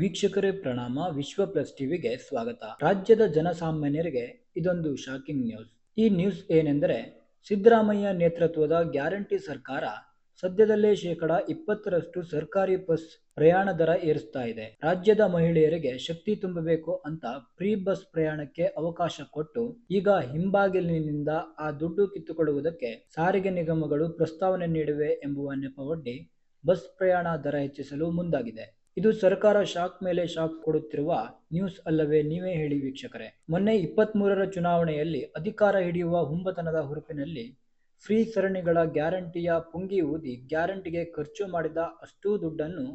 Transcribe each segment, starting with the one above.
ವೀಕ್ಷಕರೇ ಪ್ರಣಾಮ, ವಿಶ್ವ ಪ್ಲಸ್ ಟಿವಿಗೆ ಸ್ವಾಗತ. ರಾಜ್ಯದ ಜನಸಾಮಾನ್ಯರಿಗೆ ಇದೊಂದು ಶಾಕಿಂಗ್ ನ್ಯೂಸ್ ಈ ನ್ಯೂಸ್ ಏನೆಂದರೆ, ಸಿದ್ದರಾಮಯ್ಯ ನೇತೃತ್ವದ ಗ್ಯಾರಂಟಿ ಸರ್ಕಾರ ಸದ್ಯದಲ್ಲೇ ಶೇಕಡ ಇಪ್ಪತ್ತರಷ್ಟು ಸರ್ಕಾರಿ ಬಸ್ ಪ್ರಯಾಣ ದರ ಏರಿಸ್ತಾ ಇದೆ. ರಾಜ್ಯದ ಮಹಿಳೆಯರಿಗೆ ಶಕ್ತಿ ತುಂಬಬೇಕು ಅಂತ ಫ್ರೀ ಬಸ್ ಪ್ರಯಾಣಕ್ಕೆ ಅವಕಾಶ ಕೊಟ್ಟು, ಈಗ ಹಿಂಬಾಗಿಲಿನಿಂದ ಆ ದುಡ್ಡು ಕಿತ್ತುಕೊಳ್ಳುವುದಕ್ಕೆ ಸಾರಿಗೆ ನಿಗಮಗಳು ಪ್ರಸ್ತಾವನೆ ನೀಡಿವೆ ಎಂಬುವ ನೆಪವೊಡ್ಡಿ, ಬಸ್ ಪ್ರಯಾಣ ದರ ಹೆಚ್ಚಿಸಲು ಮುಂದಾಗಿದೆ. ಇದು ಸರ್ಕಾರ ಶಾಕ್ ಮೇಲೆ ಶಾಕ್ ಕೊಡುತ್ತಿರುವ ನ್ಯೂಸ್ ಅಲ್ಲವೇ ನೀವೇ ಹೇಳಿ ವೀಕ್ಷಕರೇ. ಮೊನ್ನೆ ಇಪ್ಪತ್ತ್ ಮೂರರ ಚುನಾವಣೆಯಲ್ಲಿ ಅಧಿಕಾರ ಹಿಡಿಯುವ ಹುಂಬತನದ ಹುರುಪಿನಲ್ಲಿ ಫ್ರೀ ಸರಣಿಗಳ ಗ್ಯಾರಂಟಿಯ ಪುಂಗಿ ಊದಿ ಗ್ಯಾರಂಟಿಗೆ ಖರ್ಚು ಮಾಡಿದ ಅಷ್ಟೂ ದುಡ್ಡನ್ನು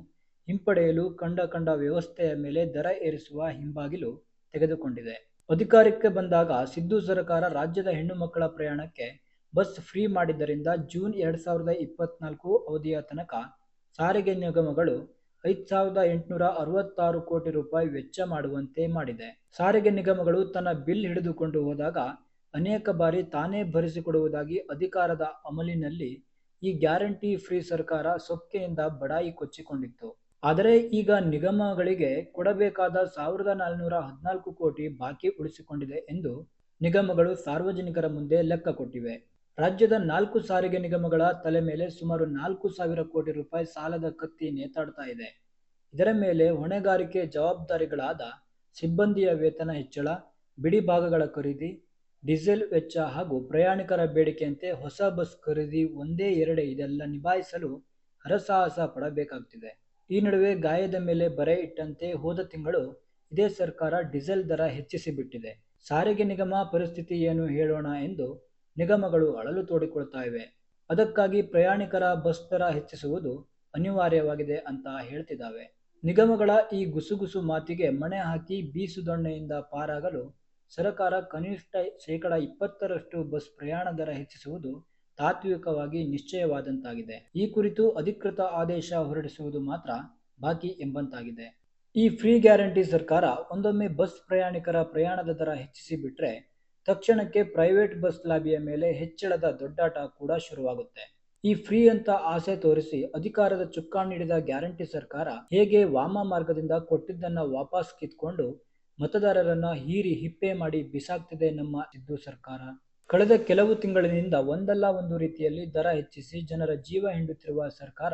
ಹಿಂಪಡೆಯಲು ಕಂಡ ಕಂಡ ವ್ಯವಸ್ಥೆಯ ಮೇಲೆ ದರ ಏರಿಸುವ ಹಿಂಬಾಗಿಲು ತೆಗೆದುಕೊಂಡಿದೆ. ಅಧಿಕಾರಕ್ಕೆ ಬಂದಾಗ ಸಿದ್ದು ಸರ್ಕಾರ ರಾಜ್ಯದ ಹೆಣ್ಣು ಮಕ್ಕಳ ಪ್ರಯಾಣಕ್ಕೆ ಬಸ್ ಫ್ರೀ ಮಾಡಿದ್ದರಿಂದ ಜೂನ್ ಎರಡ್ ಸಾವಿರದ ಇಪ್ಪತ್ನಾಲ್ಕು ಅವಧಿಯ ತನಕ ಸಾರಿಗೆ ನಿಗಮಗಳು ಐದು ಸಾವಿರದ ಎಂಟುನೂರ ಅರವತ್ತಾರು ಕೋಟಿ ರೂಪಾಯಿ ವೆಚ್ಚ ಮಾಡುವಂತೆ ಮಾಡಿದೆ. ಸಾರಿಗೆ ನಿಗಮಗಳು ತನ್ನ ಬಿಲ್ ಹಿಡಿದುಕೊಂಡು ಹೋದಾಗ ಅನೇಕ ಬಾರಿ ತಾನೇ ಭರಿಸಿಕೊಡುವುದಾಗಿ ಅಧಿಕಾರದ ಅಮಲಿನಲ್ಲಿ ಈ ಗ್ಯಾರಂಟಿ ಫ್ರೀ ಸರ್ಕಾರ ಸೊಕ್ಕೆಯಿಂದ ಬಡಾಯಿ ಕೊಚ್ಚಿಕೊಂಡಿತ್ತು. ಆದರೆ ಈಗ ನಿಗಮಗಳಿಗೆ ಕೊಡಬೇಕಾದ ಸಾವಿರದ ನಾಲ್ನೂರ ಹದಿನಾಲ್ಕು ಕೋಟಿ ಬಾಕಿ ಉಳಿಸಿಕೊಂಡಿದೆ ಎಂದು ನಿಗಮಗಳು ಸಾರ್ವಜನಿಕರ ಮುಂದೆ ಲೆಕ್ಕ ಕೊಟ್ಟಿವೆ. ರಾಜ್ಯದ ನಾಲ್ಕು ಸಾರಿಗೆ ನಿಗಮಗಳ ತಲೆ ಮೇಲೆ ಸುಮಾರು ನಾಲ್ಕು ಸಾವಿರ ಕೋಟಿ ರೂಪಾಯಿ ಸಾಲದ ಕತ್ತಿ ನೇತಾಡ್ತಾ ಇದೆ. ಇದರ ಮೇಲೆ ಹೊಣೆಗಾರಿಕೆ ಜವಾಬ್ದಾರಿಗಳಾದ ಸಿಬ್ಬಂದಿಯ ವೇತನ ಹೆಚ್ಚಳ, ಬಿಡಿ ಭಾಗಗಳ ಖರೀದಿ, ಡೀಸೆಲ್ ವೆಚ್ಚ ಹಾಗೂ ಪ್ರಯಾಣಿಕರ ಬೇಡಿಕೆಯಂತೆ ಹೊಸ ಬಸ್ ಖರೀದಿ ಒಂದೇ ಎರಡೇ ಇದೆಲ್ಲ ನಿಭಾಯಿಸಲು ಹರಸಾಹಸ ಪಡಬೇಕಾಗ್ತಿದೆ. ಈ ನಡುವೆ ಗಾಯದ ಮೇಲೆ ಬರೆ ಇಟ್ಟಂತೆ ಹೋದ ತಿಂಗಳು ಇದೇ ಸರ್ಕಾರ ಡೀಸೆಲ್ ದರ ಹೆಚ್ಚಿಸಿಬಿಟ್ಟಿದೆ. ಸಾರಿಗೆ ನಿಗಮ ಪರಿಸ್ಥಿತಿ ಏನು ಹೇಳೋಣ ಎಂದು ನಿಗಮಗಳು ಅಳಲು ತೋಡಿಕೊಳ್ತಾ ಇವೆ. ಅದಕ್ಕಾಗಿ ಪ್ರಯಾಣಿಕರ ಬಸ್ ದರ ಹೆಚ್ಚಿಸುವುದು ಅನಿವಾರ್ಯವಾಗಿದೆ ಅಂತ ಹೇಳ್ತಿದ್ದಾವೆ. ನಿಗಮಗಳ ಈ ಗುಸುಗುಸು ಮಾತಿಗೆ ಮಣೆ ಹಾಕಿ ಬೀಸುದೊಣ್ಣೆಯಿಂದ ಪಾರಾಗಲು ಸರಕಾರ ಕನಿಷ್ಠ ಶೇಕಡ ಇಪ್ಪತ್ತರಷ್ಟು ಬಸ್ ಪ್ರಯಾಣ ದರ ಹೆಚ್ಚಿಸುವುದು ತಾತ್ವಿಕವಾಗಿ ನಿಶ್ಚಯವಾದಂತಾಗಿದೆ. ಈ ಕುರಿತು ಅಧಿಕೃತ ಆದೇಶ ಹೊರಡಿಸುವುದು ಮಾತ್ರ ಬಾಕಿ ಎಂಬಂತಾಗಿದೆ. ಈ ಫ್ರೀ ಗ್ಯಾರಂಟಿ ಸರ್ಕಾರ ಒಂದೊಮ್ಮೆ ಬಸ್ ಪ್ರಯಾಣಿಕರ ಪ್ರಯಾಣದ ದರ ಹೆಚ್ಚಿಸಿ ಬಿಟ್ರೆ ತಕ್ಷಣಕ್ಕೆ ಪ್ರೈವೇಟ್ ಬಸ್ ಲಾಬಿಯ ಮೇಲೆ ಹೆಚ್ಚಳದ ದೊಡ್ಡಾಟ ಕೂಡ ಶುರುವಾಗುತ್ತೆ. ಈ ಫ್ರೀ ಅಂತ ಆಸೆ ತೋರಿಸಿ ಅಧಿಕಾರದ ಚುಕ್ಕಾಣಿ ಹಿಡಿದ ಗ್ಯಾರಂಟಿ ಸರ್ಕಾರ ಹೇಗೆ ವಾಮ ಮಾರ್ಗದಿಂದ ಕೊಟ್ಟಿದ್ದನ್ನ ವಾಪಸ್ ಕಿತ್ಕೊಂಡು ಮತದಾರರನ್ನ ಹೀರಿ ಹಿಪ್ಪೆ ಮಾಡಿ ಬಿಸಾಕ್ತಿದೆ ನಮ್ಮ ಸಿದ್ದು ಸರ್ಕಾರ. ಕಳೆದ ಕೆಲವು ತಿಂಗಳಿನಿಂದ ಒಂದಲ್ಲ ಒಂದು ರೀತಿಯಲ್ಲಿ ದರ ಹೆಚ್ಚಿಸಿ ಜನರ ಜೀವ ಹಿಂಡುತ್ತಿರುವ ಸರ್ಕಾರ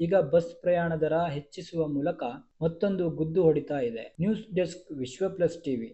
ಈಗ ಬಸ್ ಪ್ರಯಾಣ ದರ ಹೆಚ್ಚಿಸುವ ಮೂಲಕ ಮತ್ತೊಂದು ಗುದ್ದು ಹೊಡಿತಾ ಇದೆ. News desk Vishwa plus TV.